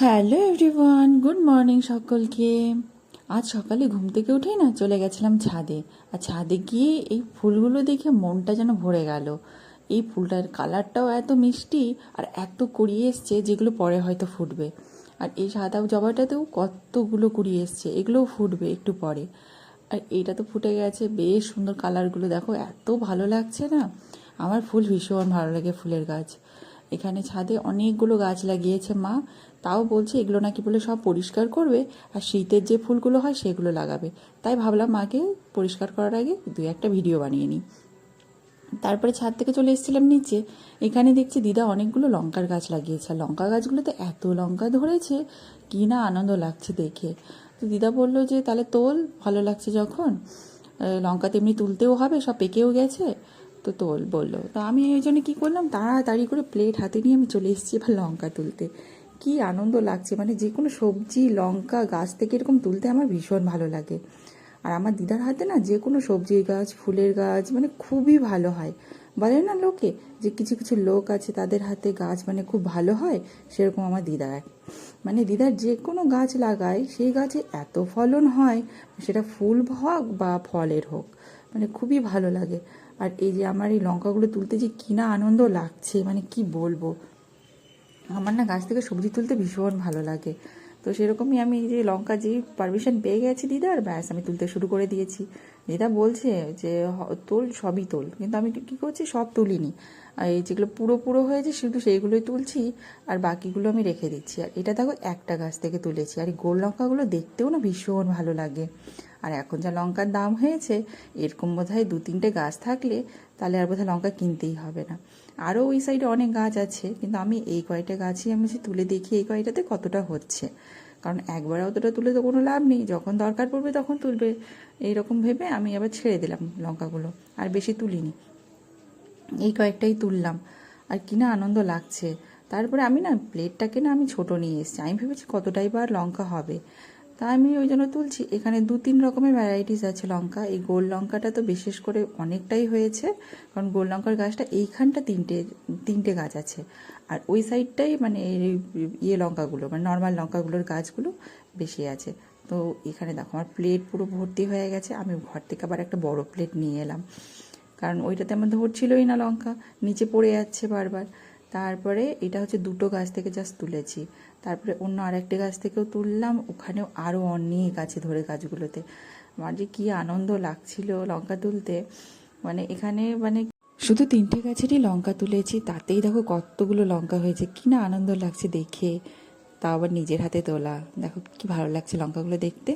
Hello everyone, good morning সকলকে। আজ সকালে ঘুম থেকে উঠেই না চলে গেছিলাম ছাদে। আর ছাদে গিয়ে এই ফুলগুলো দেখে মনটা যেন ভরে গেল। এই ফুলটার কালারটাও এত মিষ্টি আর এত কুড়িয়ে এসছে যেগুলো পরে হয়তো ফুটবে। আর এই সাদা জবাটাতেও কতগুলো কুড়িয়ে এসছে, এগুলোও ফুটবে একটু পরে। আর এইটা তো ফুটে গেছে, বেশ সুন্দর কালারগুলো দেখো, এত ভালো লাগছে না? আমার ফুল ভীষণ ভালো লাগে ফুলের গাছ। এখানে ছাদে অনেকগুলো গাছ লাগিয়েছে মা। তাও বলছে, এগুলো নাকি বলে সব পরিষ্কার করবে আর শীতের যে ফুলগুলো হয় সেগুলো লাগাবে। তাই ভাবলাম মাকে পরিষ্কার করার আগে দু একটা ভিডিও বানিয়ে নিই। তারপরে ছাদ থেকে চলে এসেছিলাম নিচে। এখানে দেখছি দিদা অনেকগুলো লঙ্কার গাছ লাগিয়েছে। আর লঙ্কা গাছগুলোতে এত লঙ্কা ধরেছে, কি না আনন্দ লাগছে দেখে। তো দিদা বলল যে, তাহলে তোল, ভালো লাগছে যখন। লঙ্কা তেমনি তুলতেও হবে, সব পেকেও গেছে। তো তোল বলল। তো আমি ওই জন্য কী করলাম? তাড়াতাড়ি করে প্লেট হাতে নিয়ে আমি চলে এসেছি এবার লঙ্কা তুলতে। কি আনন্দ লাগছে। মানে যে কোনো সবজি, লঙ্কা, গাছ থেকে এরকম তুলতে আমার ভীষণ ভালো লাগে। আর আমার দিদার হাতে না যে কোনো সবজির গাছ, ফুলের গাছ মানে খুবই ভালো হয়। বলে না লোকে যে কিছু কিছু লোক আছে তাদের হাতে গাছ মানে খুব ভালো হয়, সেরকম আমার দিদা এক মানে দিদার যে কোনো গাছ লাগায়, সেই গাছে এত ফলন হয়, সেটা ফুল হোক বা ফলের হোক মানে খুবই ভালো লাগে। আর এই যে আমার এই লঙ্কাগুলো তুলতে যে কিনা আনন্দ লাগছে মানে কি বলব? আমার না গাছ থেকে সবজি তুলতে ভীষণ ভালো লাগে। তো সেরকমই আমি এই যে লঙ্কা যে পারমিশন পেয়ে গেছি দিদার ব্যাস আমি তুলতে শুরু করে দিয়েছি। দিদা বলছে যে তোল, সবই তোল। কিন্তু আমি কী করছি? সব তুলিনি। আর এই যেগুলো পুরো পুরো হয়েছে শুধু সেইগুলোই তুলছি, আর বাকিগুলো আমি রেখে দিচ্ছি। আর এটা দেখো একটা গাছ থেকে তুলেছি। আর এই গোল লঙ্কাগুলো দেখতেও না ভীষণ ভালো লাগে। আর এখন যা লঙ্কার দাম হয়েছে, এরকম বোধহয় দু তিনটে গাছ থাকলে তাহলে আর বোধহয় লঙ্কা কিনতেই হবে না। আরও ওই সাইডে অনেক গাছ আছে, কিন্তু আমি এই কয়টা গাছই আমি তুলে দেখি, এই কয়টাতে কতটা হচ্ছে? কারণ একবার অতটা তুলে তো কোনো লাভ নেই, যখন দরকার পড়বে তখন তুলবে। এইরকম ভেবে আমি আবার ছেড়ে দিলাম লঙ্কাগুলো, আর বেশি তুলিনি। এই কয়েকটাই তুললাম, আর কিনা আনন্দ লাগছে। তারপরে আমি না প্লেটটাকে না আমি ছোট নিয়ে এসেছি, আমি ভেবেছি কতটাই বার লঙ্কা হবে। তা আমি ওই জন্য তুলছি। এখানে দু তিন রকমের ভ্যারাইটিস আছে লঙ্কা। এই গোল লঙ্কাটা তো বিশেষ করে অনেকটাই হয়েছে, কারণ গোল লঙ্কার গাছটা এইখানটা তিনটে তিনটে গাছ আছে। আর ওই সাইডটাই মানে ইয়ে লঙ্কাগুলো মানে নর্মাল লঙ্কাগুলোর গাছগুলো বেশি আছে। তো এখানে দেখো, আমার প্লেট পুরো ভর্তি হয়ে গেছে। আমি ঘর থেকে আবার একটা বড় প্লেট নিয়ে এলাম। কারণ ওইটাতে আমার ধরছিলই না লঙ্কা, নিচে পড়ে যাচ্ছে বারবার। তারপরে এটা হচ্ছে দুটো গাছ থেকে জাস্ট তুলেছি। তারপরে অন্য আরেকটি গাছ থেকেও তুললাম। ওখানেও আরও অনেক আছে ধরে গাছগুলোতে। আমার যে কী আনন্দ লাগছিল লঙ্কা তুলতে। মানে এখানে মানে শুধু তিনটে গাছেরই লঙ্কা তুলেছি, তাতেই দেখো কতগুলো লঙ্কা হয়েছে। কি না আনন্দ লাগছে দেখে। তা আবার নিজের হাতে তোলা। দেখো কি ভালো লাগছে লঙ্কাগুলো দেখতে।